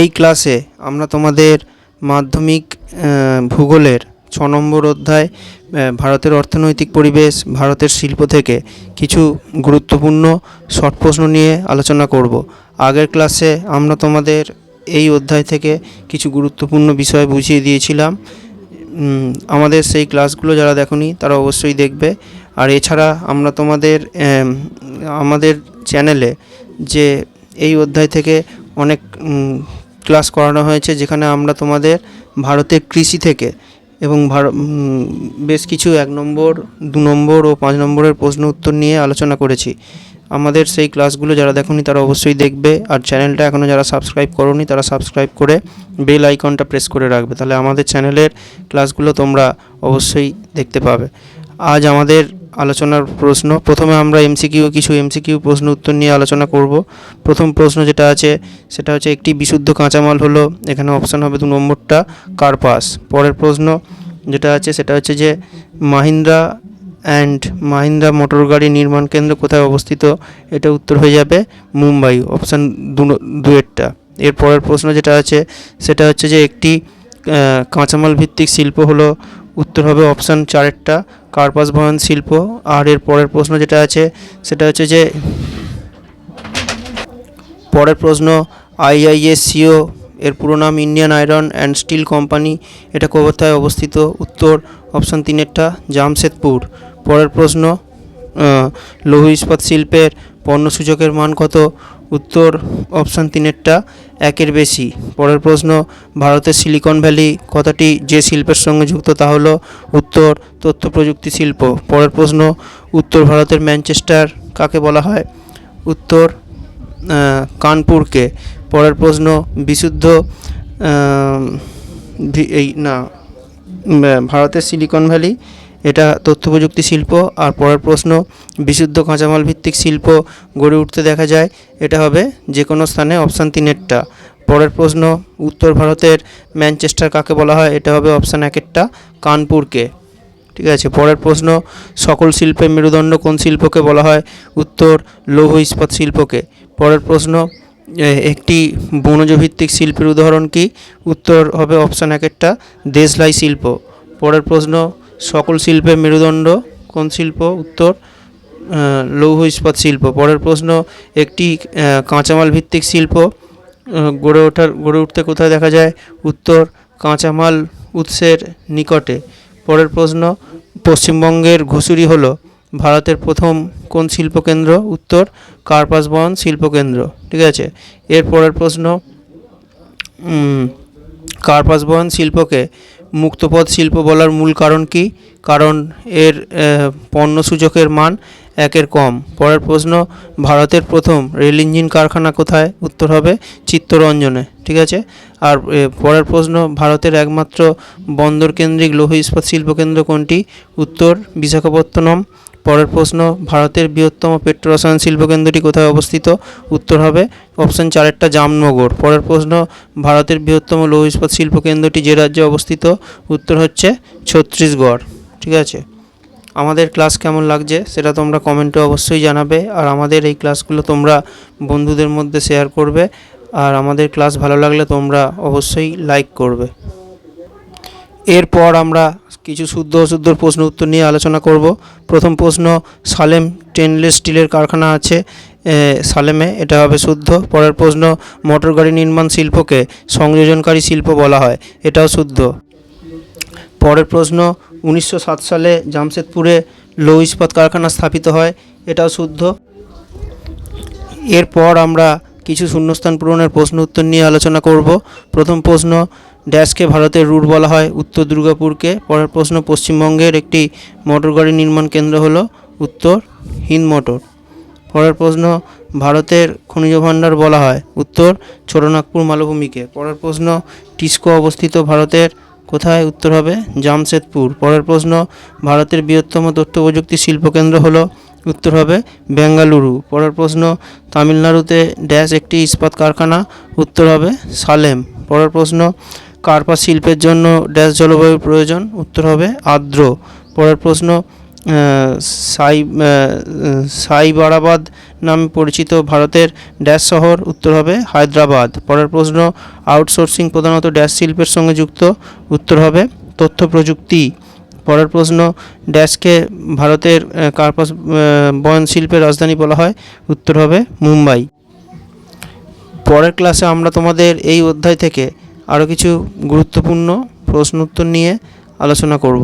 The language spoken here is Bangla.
এই ক্লাসে আমরা তোমাদের মাধ্যমিক ভূগোলের ছ নম্বর অধ্যায় ভারতের অর্থনৈতিক পরিবেশ, ভারতের শিল্প থেকে কিছু গুরুত্বপূর্ণ শর্ট প্রশ্ন নিয়ে আলোচনা করব। আগের ক্লাসে আমরা তোমাদের এই অধ্যায় থেকে কিছু গুরুত্বপূর্ণ বিষয় বুঝিয়ে দিয়েছিলাম। আমাদের সেই ক্লাসগুলো যারা দেখনি, তারা অবশ্যই দেখবে। আর এছাড়া আমরা তোমাদের আমাদের চ্যানেলে যে এই অধ্যায় থেকে অনেক ক্লাস করানো হয়েছে, যেখানে আমরা তোমাদের ভারতের কৃষি থেকে এবং বেশ কিছু এক নম্বর, দু নম্বর ও পাঁচ নম্বরের প্রশ্ন উত্তর নিয়ে আলোচনা করেছি। আমাদের সেই ক্লাসগুলো যারা দেখনি তারা অবশ্যই দেখবে, আর চ্যানেলটা এখনও যারা সাবস্ক্রাইব করনি তারা সাবস্ক্রাইব করে বেল আইকনটা প্রেস করে রাখবে, তাহলে আমাদের চ্যানেলের ক্লাসগুলো তোমরা অবশ্যই দেখতে পাবে। আজ আমাদের আলোচনার প্রশ্ন। প্রথমে আমরা এমসিকিউ কিছু এমসিকিউ প্রশ্ন উত্তর নিয়ে আলোচনা করব। প্রথম প্রশ্ন যেটা আছে, সেটা হচ্ছে একটি বিশুদ্ধ কাঁচামাল হলো, এখানে অপশান হবে দু নম্বরটা কার্পাস পরের প্রশ্ন যেটা আছে, সেটা হচ্ছে যে, মাহিন্দ্রা অ্যান্ড মাহিন্দ্রা মোটর গাড়ি নির্মাণ কেন্দ্র কোথায় অবস্থিত? এটা উত্তর হয়ে যাবে মুম্বাই অপশান দু, দুয়েরটা। এর পরের প্রশ্ন যেটা আছে, সেটা হচ্ছে যে একটি কাঁচামাল ভিত্তিক শিল্প হলো, উত্তর হবে অপশান চারেরটা কার্পাস বহন শিল্প। আর এর পরের প্রশ্ন যেটা আছে, সেটা হচ্ছে যে, পরের প্রশ্ন, আইআইএসসিও, এর পুরো নাম Indian iron and steel company, এটা কোথায় অবস্থিত, উত্তর অপশান তিনেরটা, জামশেদপুর। পরের প্রশ্ন লৌহ ইস্পাত শিল্পের পণ্য সূচকের মান কত? উত্তর অপশান তিনেরটা একের বেশি। পরের প্রশ্ন, ভারতের সিলিকন ভ্যালি কথাটি যে শিল্পের সঙ্গে যুক্ত তা হল উত্তর তথ্য প্রযুক্তি শিল্প। পরের প্রশ্ন, উত্তর ভারতের ম্যানচেস্টার কাকে বলা হয়? উত্তর কানপুরকে। পরের প্রশ্ন, বিশুদ্ধ এই না ভারতের সিলিকন ভ্যালি এটা তথ্য প্রযুক্তি শিল্প। আর পরের প্রশ্ন, বিশুদ্ধ কাঁচামাল ভিত্তিক শিল্প গড়ে উঠতে দেখা যায়, এটা হবে যে কোনো স্থানে অপশান তিনেরটা। পরের প্রশ্ন, উত্তর ভারতের ম্যানচেস্টার কাকে বলা হয়? এটা হবে অপশান একেরটা, কানপুরকে। ঠিক আছে, পরের প্রশ্ন, সকল শিল্পের মেরুদণ্ড কোন শিল্পকে বলা হয়? উত্তর, লৌহ ইস্পাত শিল্পকে। পরের প্রশ্ন একটি বনজ ভিত্তিক শিল্পের উদাহরণ কি? উত্তর হবে অপশান একেরটা, দেশলাই শিল্প। পরের প্রশ্ন সকল শিল্পের মেরুদণ্ড, কোন শিল্প? উত্তর লৌহ ইস্পাত শিল্প। পরের প্রশ্ন, একটি কাঁচামাল ভিত্তিক শিল্প গড়ে ওঠার, গড়ে উঠতে কোথায় দেখা যায়? উত্তর, কাঁচামাল উৎসের নিকটে। পরের প্রশ্ন, পশ্চিমবঙ্গের ঘুষুরি হলো ভারতের প্রথম কোন শিল্পকেন্দ্র উত্তর, কার্পাস বহন শিল্পকেন্দ্র ঠিক আছে? এর পরের প্রশ্ন কার্পাস বহন শিল্পকে মুক্তপদ শিল্প বলার মূল কারণ কি? কারণ এর পণ্য সূচকের মান একের কম। পরের প্রশ্ন, ভারতের প্রথম রেল ইঞ্জিন কারখানা কোথায়? উত্তর হবে চিত্তরঞ্জনে, ঠিক আছে? আর পরের প্রশ্ন, ভারতের একমাত্র বন্দর কেন্দ্রিক লৌহ ইস্পাত শিল্প কেন্দ্র কোনটি? উত্তর, বিশাখাপত্তনম। পরের প্রশ্ন, ভারতের বৃহত্তম পেট্রো রসায়ন শিল্পকেন্দ্রটি কোথায় অবস্থিত? উত্তর হবে, অপশন চারেরটা জামনগর। পরের প্রশ্ন, ভারতের বৃহত্তম লৌহ ইস্পাত শিল্পকেন্দ্রটি যে রাজ্যে অবস্থিত? উত্তর হচ্ছে, ছত্তিশগড়। ঠিক আছে? আমাদের ক্লাস কেমন লাগছে সেটা তোমরা কমেন্টে অবশ্যই জানাবে আর আমাদের এই ক্লাসগুলো তোমরা বন্ধুদের মধ্যে শেয়ার করবে আর আমাদের ক্লাস ভালো লাগলে তোমরা অবশ্যই লাইক করবে। এরপর আমরা কিছু শুদ্ধ অশুদ্ধ প্রশ্ন উত্তর নিয়ে আলোচনা করব। প্রথম প্রশ্ন, সালেম স্টেনলেস স্টিলের কারখানা আছে সালেমে, এটা হবে শুদ্ধ। পরের প্রশ্ন, মোটর গাড়ি নির্মাণ শিল্পকে সংযোজনকারী শিল্প বলা হয়, এটাও শুদ্ধ। পরের প্রশ্ন, উনিশশো সাত সালে জামশেদপুরে লৌহ ইস্পাত কারখানা স্থাপিত হয়, এটাও শুদ্ধ। এরপর আমরা কিছু শূন্যস্থান পূরণের প্রশ্ন উত্তর নিয়ে আলোচনা করব। প্রথম প্রশ্ন ড্যাশকে ভারতের রুট বলা হয়। উত্তর দুর্গাপুরকে। পরের প্রশ্ন, পশ্চিমবঙ্গের একটি মোটর গাড়ি নির্মাণ কেন্দ্র হলো উত্তর হিন্দ মোটর। পরের প্রশ্ন, ভারতের খনিজ ভাণ্ডার বলা হয় উত্তর ছোটনাগপুর মালভূমিকে। পরের প্রশ্ন, টিস্কো অবস্থিত ভারতের কোথায় উত্তর হবে? জামশেদপুর। পরের প্রশ্ন, ভারতের বৃহত্তম তথ্য প্রযুক্তি শিল্পকেন্দ্র হলো উত্তর হবে বেঙ্গালুরু। পরের প্রশ্ন, তামিলনাড়ুতে ড্যাশ একটি ইস্পাত কারখানা, উত্তর হবে সালেম। পরের প্রশ্ন কার্পাস শিল্পের জন্য ড্যাশ জলবায়ুর প্রয়োজন? উত্তর হবে আর্দ্র। পরের প্রশ্ন সাই সাইবারাবাদ নামে পরিচিত ভারতের ড্যাশ শহর? উত্তর হবে হায়দ্রাবাদ। পরের প্রশ্ন, আউটসোর্সিং প্রধানত ড্যাশ শিল্পের সঙ্গে যুক্ত? উত্তর হবে তথ্য প্রযুক্তি। পরের প্রশ্ন, ড্যাশকে ভারতের কার্পাস বয়ন শিল্পের রাজধানী বলা হয়? উত্তর হবে মুম্বাই। পরের ক্লাসে আমরা তোমাদের এই অধ্যায় থেকে আরও কিছু গুরুত্বপূর্ণ প্রশ্ন উত্তর নিয়ে আলোচনা করব।